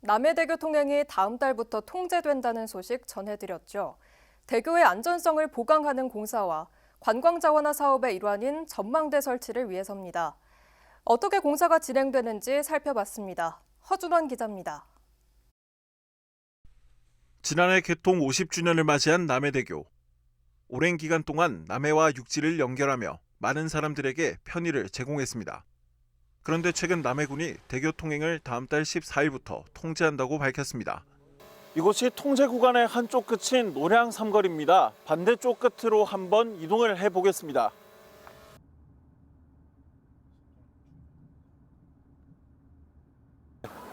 남해대교 통행이 다음 달부터 통제된다는 소식 전해드렸죠. 대교의 안전성을 보강하는 공사와 관광자원화 사업의 일환인 전망대 설치를 위해서입니다. 어떻게 공사가 진행되는지 살펴봤습니다. 허준원 기자입니다. 지난해 개통 50주년을 맞이한 남해대교. 오랜 기간 동안 남해와 육지를 연결하며 많은 사람들에게 편의를 제공했습니다. 그런데 최근 남해군이 대교 통행을 다음 달 14일부터 통제한다고 밝혔습니다. 이곳이 통제 구간의 한쪽 끝인 노량 삼거리입니다. 반대쪽 끝으로 한번 이동을 해보겠습니다.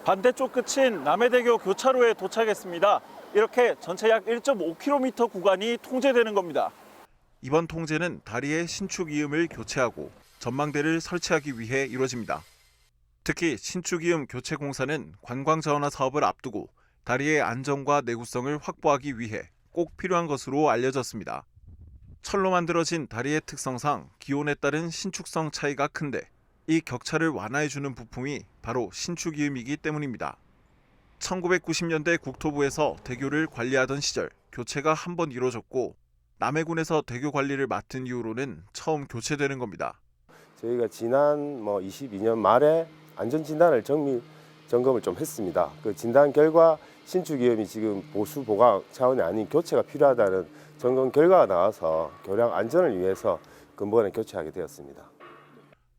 반대쪽 끝인 남해대교 교차로에 도착했습니다. 이렇게 전체 약 1.5km 구간이 통제되는 겁니다. 이번 통제는 다리의 신축 이음을 교체하고 전망대를 설치하기 위해 이루어집니다. 특히 신축 이음 교체 공사는 관광 자원화 사업을 앞두고 다리의 안정과 내구성을 확보하기 위해 꼭 필요한 것으로 알려졌습니다. 철로 만들어진 다리의 특성상 기온에 따른 신축성 차이가 큰데 이 격차를 완화해주는 부품이 바로 신축 이음이기 때문입니다. 1990년대 국토부에서 대교를 관리하던 시절 교체가 한 번 이루어졌고 남해군에서 대교 관리를 맡은 이후로는 처음 교체되는 겁니다. 저희가 지난 뭐 22년 말에 안전 진단을 정밀 점검을 좀 했습니다. 그 진단 결과 신축 위험이 지금 보수 보강 차원이 아닌 교체가 필요하다는 점검 결과가 나와서 교량 안전을 위해서 근본에 교체하게 되었습니다.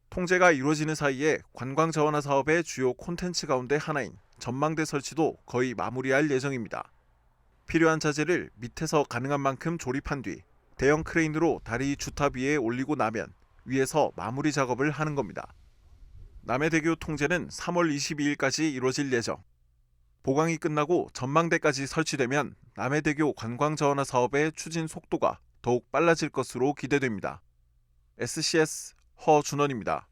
통제가 이루어지는 사이에 관광 자원화 사업의 주요 콘텐츠 가운데 하나인 전망대 설치도 거의 마무리할 예정입니다. 필요한 자재를 밑에서 가능한 만큼 조립한 뒤 대형 크레인으로 다리 주탑 위에 올리고 나면 위에서 마무리 작업을 하는 겁니다. 남해대교 통제는 3월 22일까지 이루어질 예정. 보강이 끝나고 전망대까지 설치되면 남해대교 관광 자원화 사업의 추진 속도가 더욱 빨라질 것으로 기대됩니다. SCS 허준원입니다.